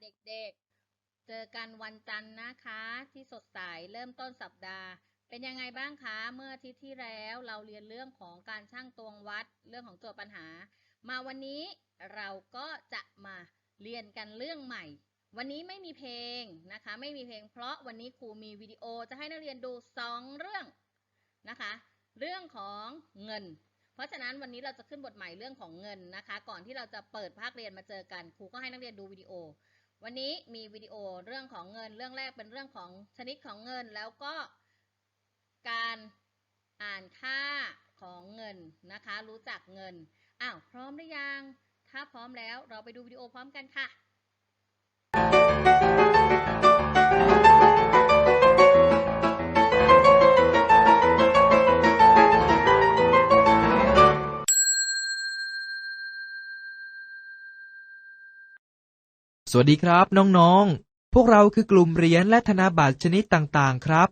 เด็กๆ เจอกันวันจันทร์นะคะ ที่สดใสเริ่มต้นสัปดาห์ เป็นยังไงบ้างคะ เมื่ออาทิตย์ที่แล้วเราเรียนเรื่องของการช่างตวงวัดเรื่องของโจทย์ปัญหา มาวันนี้เราก็จะมาเรียนกันเรื่องใหม่ วันนี้ไม่มีเพลงนะคะ ไม่มีเพลง เพราะวันนี้ครูมีวิดีโอจะให้นักเรียนดูสองเรื่องนะคะ เรื่องของเงินเพราะฉะนั้นวันนี้เราจะขึ้นบทใหม่เรื่องของเงินนะคะ ก่อนที่เราจะเปิดภาคเรียนมาเจอกันครูก็ให้นักเรียนดูวิดีโอ วันนี้มีวิดีโอเรื่องของเงินเรื่องแรกเป็นเรื่องของชนิดของเงินแล้วก็การอ่านค่าของเงินนะคะ รู้จักเงินอ้าวพร้อมหรือยัง ถ้าพร้อมแล้วเราไปดูวิดีโอพร้อมกันค่ะ สวัสดีครับน้องๆ พวกเราคือกลุ่มเหรียญและธนบัตรชนิดต่างๆครับ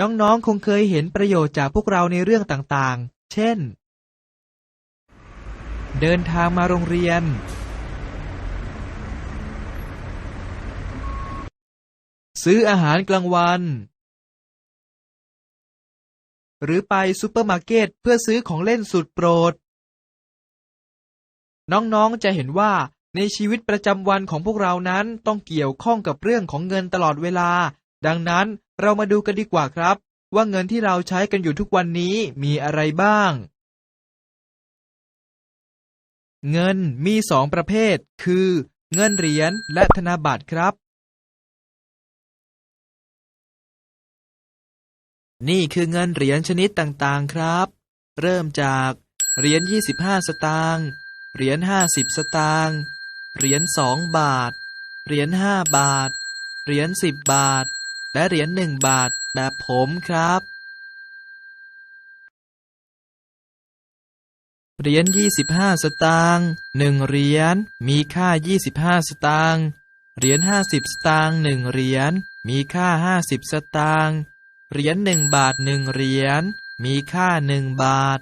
น้องๆ คงเคยเห็นประโยชน์จากพวกเราในเรื่องต่างๆ เช่น เดินทางมาโรงเรียน ซื้ออาหารกลางวัน หรือไปซูเปอร์มาร์เก็ตเพื่อซื้อของเล่นสุดโปรด น้องๆ จะเห็นว่า ในชีวิตประจำวันของพวกเรานั้นต้องเกี่ยวข้องกับเรื่องของเงินตลอดเวลา ดังนั้นเรามาดูกันดีกว่าครับ ว่าเงินที่เราใช้กันอยู่ทุกวันนี้มีอะไรบ้าง เงินมีสองประเภท คือ เงินเหรียญและธนบัตรครับ นี่คือเงินเหรียญชนิดต่างๆครับ เริ่มจากเหรียญ25 สตางค์เหรียญ50 สตางค์ เหรียญ2บาท เหรียญ5บาท เหรียญ10บบาท และเหรียญ1บาทแบบผมครับ เหรียญ25สตางค์1เหรียญมีค่า25สตางค์ เหรียญ50สตางค์1เหรียญมีค่า50สตางค์ เหรียญ1บาท1เหรียญมีค่า1บาท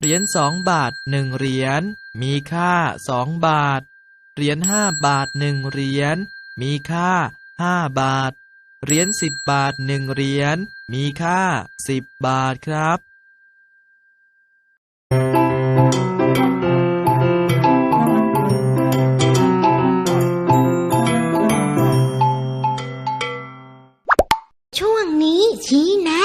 เหรียญ2บาท1เหรียญมีค่า2บาท เหรียญ5บาท1เหรียญมีค่า5บาท เหรียญ10บาท1เหรียญมีค่า10บาทครับช่วงนี้ชี้แนะ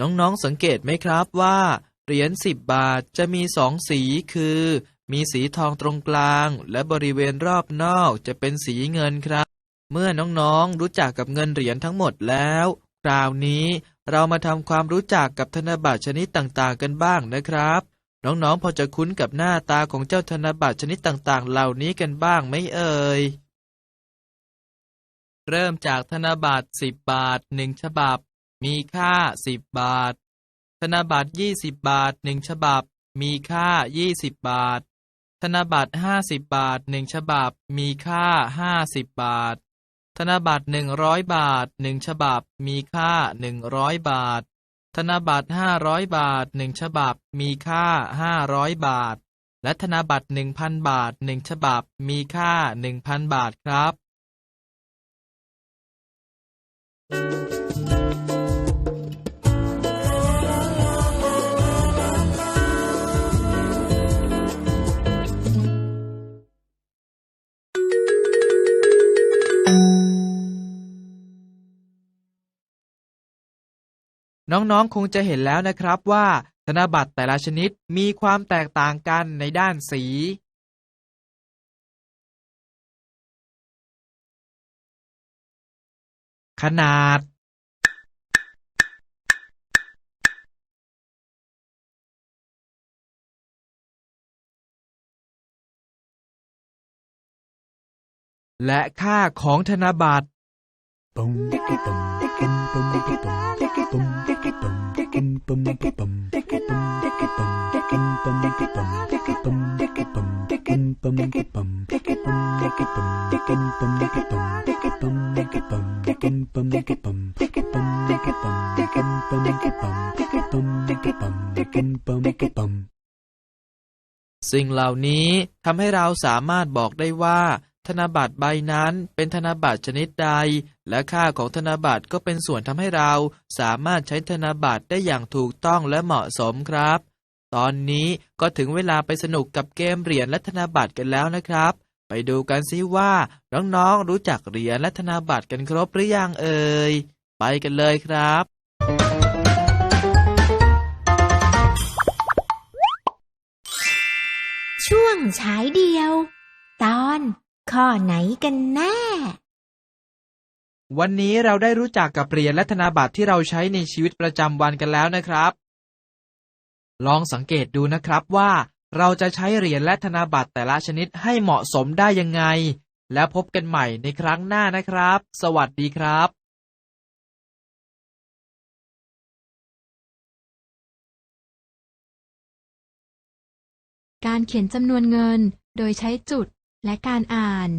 น้องๆสังเกตไหมครับว่า เหรียญสิบบาทจะมีสองสีคือ มีสีทองตรงกลาง และบริเวณรอบนอกจะเป็นสีเงินครับ เมื่อน้องๆรู้จักกับเงินเหรียญทั้งหมดแล้ว คราวนี้เรามาทำความรู้จักกับธนบัตรชนิดต่างๆกันบ้างนะครับ น้องๆพอจะคุ้นกับหน้าตาของเจ้าธนบัตรชนิดต่างๆ เหล่านี้กันบ้างไหมเอ่ยเริ่มจากธนบัตรสิบบาทหนึ่งฉบับ มีค่าสิบบาท ธนบัตรยี่สิบบาทหนึ่งฉบับ มีค่ายี่สิบบาท นบัตรห้าสิบบาทหนึ่งฉบับ มีค่าห้าสิบบาท ธนบัตรหนึ่งร้อยบาทหนึ่งฉบับ มีค่าหนึ่งร้อยบาท ธนบัตรห้าร้อยบาทหนึ่งฉบับ มีค่าห้าร้อยบาท และธนบัตรหนึ่งพันบาทหนึ่งฉบับ มีค่าหนึ่งพันบาทครับ น้องๆ คงจะเห็นแล้วนะครับว่า ธนบัตรแต่ละชนิดมีความแตกต่างกันในด้านสี ขนาด และค่าของธนบัตร สิ่งเหล่านี้ทำให้เราสามารถบอกได้ว่า ธนบัตรใบนั้นเป็นธนบัตรชนิดใด และค่าของธนบัตรก็เป็นส่วนทำให้เราสามารถใช้ธนบัตรได้อย่างถูกต้องและเหมาะสมครับ ตอนนี้ก็ถึงเวลาไปสนุกกับเกมเหรียญและธนบัตรกันแล้วนะครับ ไปดูกันซิว่าน้องๆรู้จักเหรียญและธนบัตรกันครบหรือยังเอ่ย ไปกันเลยครับช่วงฉายเดียว ตอน ข้อไหนกันแน่ วันนี้เราได้รู้จักกับเหรียญและธนบัตรที่เราใช้ในชีวิตประจำวันกันแล้วนะครับ ลองสังเกตดูนะครับว่า เราจะใช้เหรียญและธนบัตรแต่ละชนิดให้เหมาะสมได้ยังไง แล้วพบกันใหม่ในครั้งหน้านะครับ สวัสดีครับการเขียนจำนวนเงินโดยใช้จุด และการอ่าน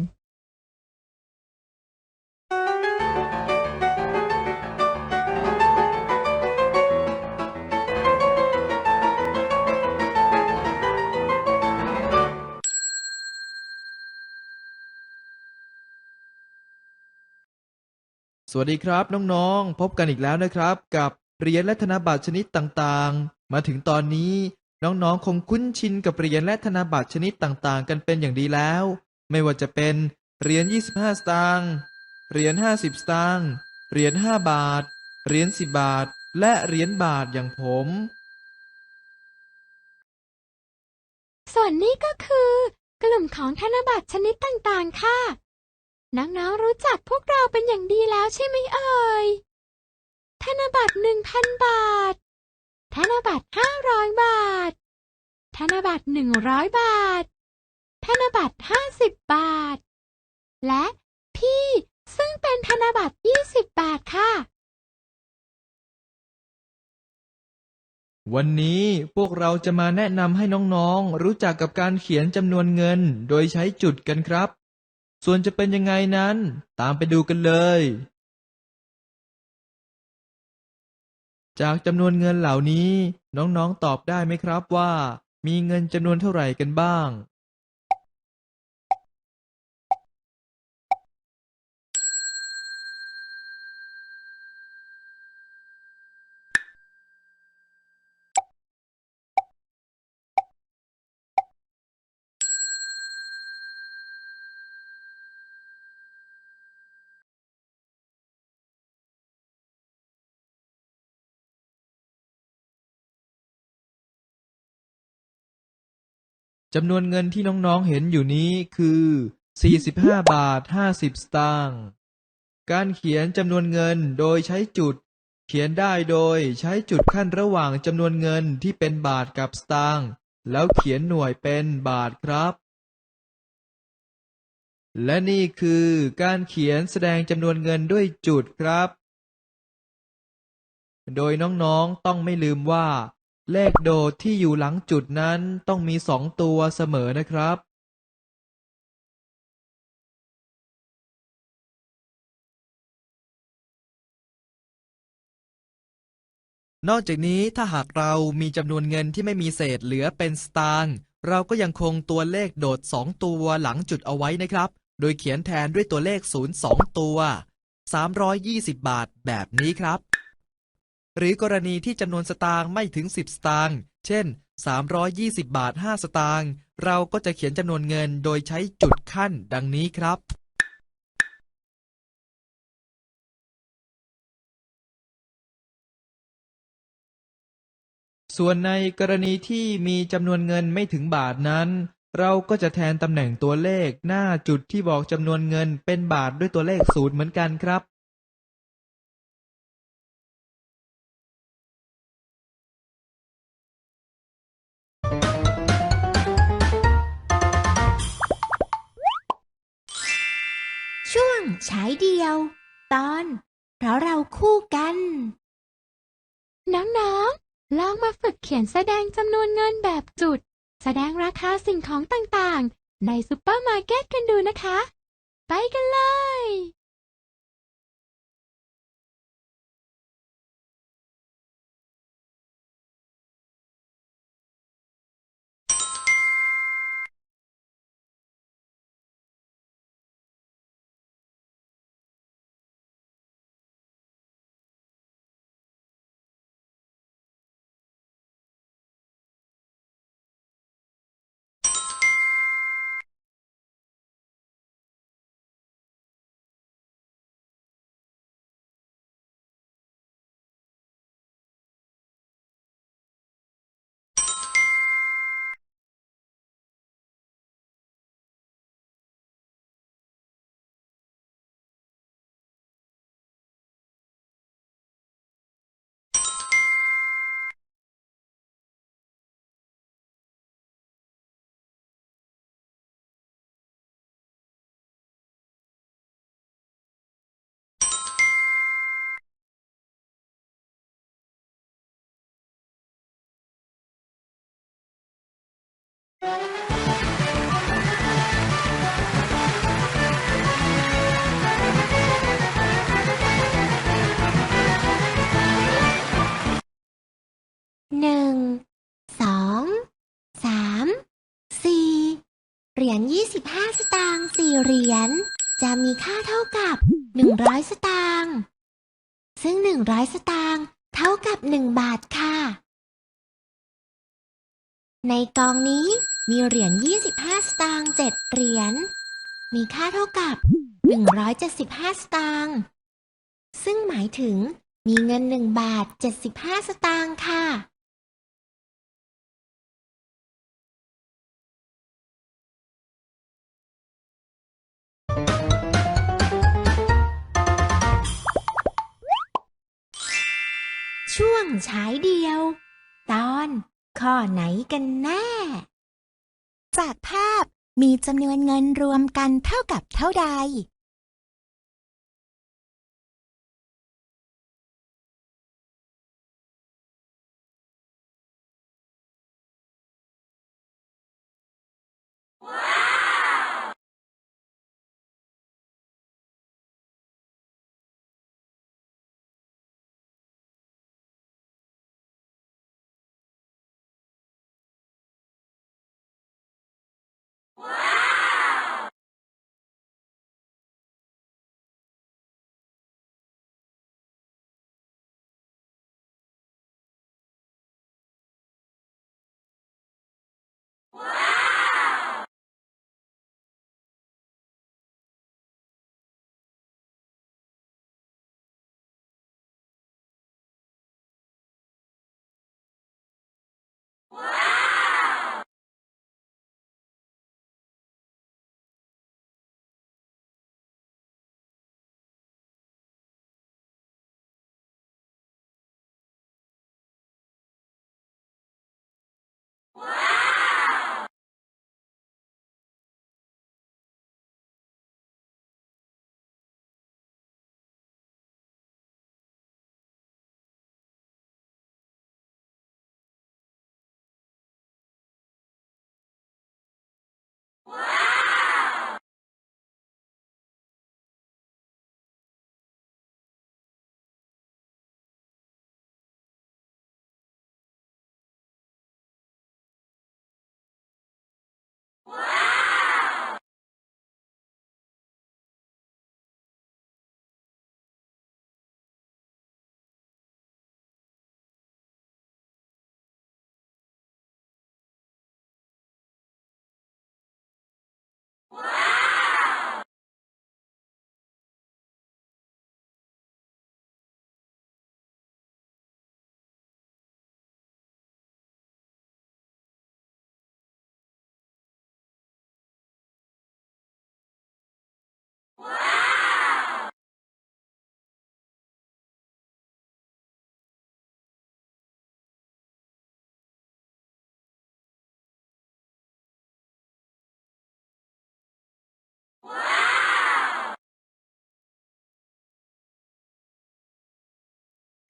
สวัสดีครับน้องๆ พบกันอีกแล้วนะครับ กับเหรียญและธนบัตรชนิดต่างๆ มาถึงตอนนี้ น้องๆ คงคุ้นชินกับเหรียญและธนบัตรชนิดต่างๆ กันเป็นอย่างดีแล้ว ไม่ว่าจะเป็นเหรียญ 25 สตางค์ เหรียญ 50 สตางค์ เหรียญ 5 บาท เหรียญ 10 บาท และเหรียญบาทอย่างผม ส่วนนี้ก็คือ กลุ่มของธนบัตรชนิดต่างๆ ค่ะ น้องๆ รู้จักพวกเราเป็นอย่างดีแล้วใช่ไหมเอ่ย ธนบัตรหนึ่งพันบาท ธนบัตรห้าร้อยบาท ธนบัตรหนึ่งร้อยบาท ธนบัตรห้าสิบบาท และพี่ซึ่งเป็นธนบัตรยี่สิบบาทค่ะ วันนี้พวกเราจะมาแนะนำให้น้องๆ รู้จักกับการเขียนจำนวนเงินโดยใช้จุดกันครับ ส่วนจะเป็นยังไงนั้น ตามไปดูกันเลย จากจำนวนเงินเหล่านี้ น้องๆตอบได้ไหมครับว่า มีเงินจำนวนเท่าไหร่กันบ้าง จำนวนเงินที่น้องๆเห็นอยู่นี้คือ 45 บาท 50 สตางค์การเขียนจำนวนเงินโดยใช้จุด เขียนได้โดยใช้จุดขั้นระหว่างจำนวนเงินที่เป็นบาทกับสตางค์แล้วเขียนหน่วยเป็นบาทครับ และนี่คือการเขียนแสดงจำนวนเงินด้วยจุดครับ โดยน้องๆต้องไม่ลืมว่า เลขโดดที่อยู่หลังจุดนั้นต้องมีสองตัวเสมอนะครับ นอกจากนี้ถ้าหากเรามีจำนวนเงินที่ไม่มีเศษเหลือเป็นสตางค์เราก็ยังคงตัวเลขโดด 2 ตัวหลังจุดเอาไว้นะครับ โดยเขียนแทนด้วยตัวเลข 0 2 ตัว 320 บาทแบบนี้ครับ หรือกรณีที่จำนวนสตางค์ไม่ถึง 10 สตางค์เช่น 320 บาท 5 สตางค์เราก็จะเขียนจำนวนเงินโดยใช้จุดขั้นดังนี้ครับ ส่วนในกรณีที่มีจำนวนเงินไม่ถึงบาทนั้น เราก็จะแทนตำแหน่งตัวเลขหน้าจุดที่บอกจำนวนเงินเป็นบาทด้วยตัวเลขศูนย์เหมือนกันครับ ฉายเดียว ตอน เพราะเราคู่กัน น้องๆ ลองมาฝึกเขียนแสดงจำนวนเงินแบบจุด แสดงราคาสิ่งของต่างๆ ในซูเปอร์มาร์เก็ตกันดูนะคะ ไปกันเลย หนึ่งสองสามสี่เหรียญยี่สิบห้าสตางค์สี่เหรียญจะมีค่าเท่ากับหนึ่งร้อยสตางค์ซึ่งหนึ่งร้อยสตางค์เท่ากับหนึ่งบาทค่ะ ในกองนี้ มีเหรียญยี่สิบห้าสตางค์เจ็ดเหรียญ มีค่าเท่ากับหนึ่งร้อยเจ็ดสิบห้าสตางค์ ซึ่งหมายถึงมีเงินหนึ่งบาทเจ็ดสิบห้าสตางค์ค่ะ ช่วงฉายเดียว ตอนข้อไหนกันแน่ จากภาพมีจำนวนเงินรวมกันเท่ากับเท่าใด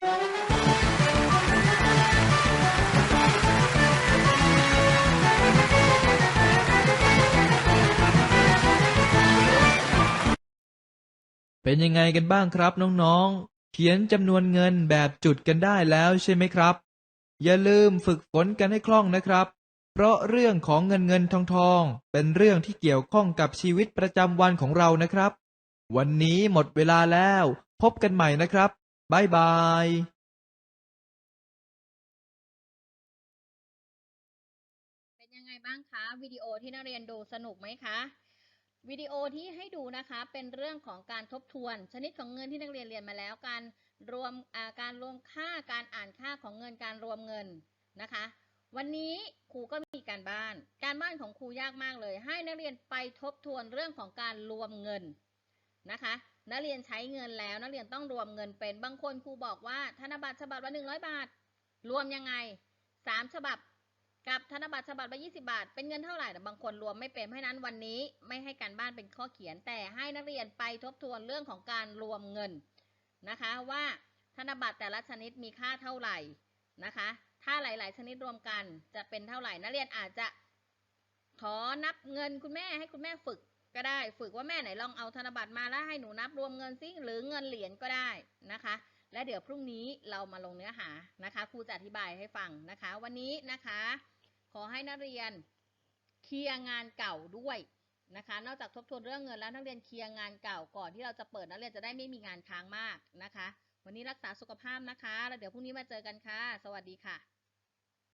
เป็นยังไงกันบ้างครับน้องๆ เขียนจำนวนเงินแบบจุดกันได้แล้วใช่ไหมครับ อย่าลืมฝึกฝนกันให้คล่องนะครับ เพราะเรื่องของเงินเงินทองทอง เป็นเรื่องที่เกี่ยวข้องกับชีวิตประจำวันของเรานะครับ วันนี้หมดเวลาแล้ว พบกันใหม่นะครับ บายบายเป็นยังไงบ้างคะวิดีโอที่นักเรียนดูสนุกไหมคะวิดีโอที่ให้ดูนะคะเป็นเรื่องของการทบทวน ชนิดของเงินที่นักเรียนเรียนมาแล้วการรวมการรวมค่าการอ่านค่าของเงินการรวมเงินนะคะ วันนี้ครูก็มีการบ้าน การบ้านของครูยากมากเลย ให้นักเรียนไปทบทวนเรื่องของการรวมเงินนะคะ นักเรียนใช้เงินแล้ว นักเรียนต้องรวมเงินเป็นบางคนครูบอกว่าธนบัตรฉบับละหนึ่งร้อยบาท รวมยังไงสามฉบับ กับธนบัตรฉบับละ20 บาท เป็นเงินเท่าไหร่แต่บางคนรวมไม่เป็นเพราะฉะนั้นวันนี้ไม่ให้การบ้านเป็นข้อเขียน แต่ให้นักเรียนไปทบทวนเรื่องของการรวมเงินนะคะว่าธนบัตรแต่ละชนิดมีค่าเท่าไหร่นะคะ ถ้าหลาย ๆ ชนิดรวมกันจะเป็นเท่าไหร่นักเรียนอาจจะขอนับเงินคุณแม่ให้คุณแม่ฝึก ก็ได้ ฝึกว่าแม่ไหนลองเอาธนบัตรมาแล้วให้หนูนับรวมเงินซิหรือเงินเหรียญก็ได้นะคะ และเดี๋ยวพรุ่งนี้เรามาลงเนื้อหานะคะครูจะอธิบายให้ฟังนะคะ วันนี้นะคะ ขอให้นักเรียนเคลียร์งานเก่าด้วยนะคะ นอกจากทบทวนเรื่องเงินแล้วนักเรียนเคลียร์งานเก่าก่อนที่เราจะเปิดนักเรียนจะได้ไม่มีงานค้างมากนะคะ วันนี้รักษาสุขภาพนะคะ แล้วเดี๋ยวพรุ่งนี้มาเจอกันค่ะ สวัสดีค่ะ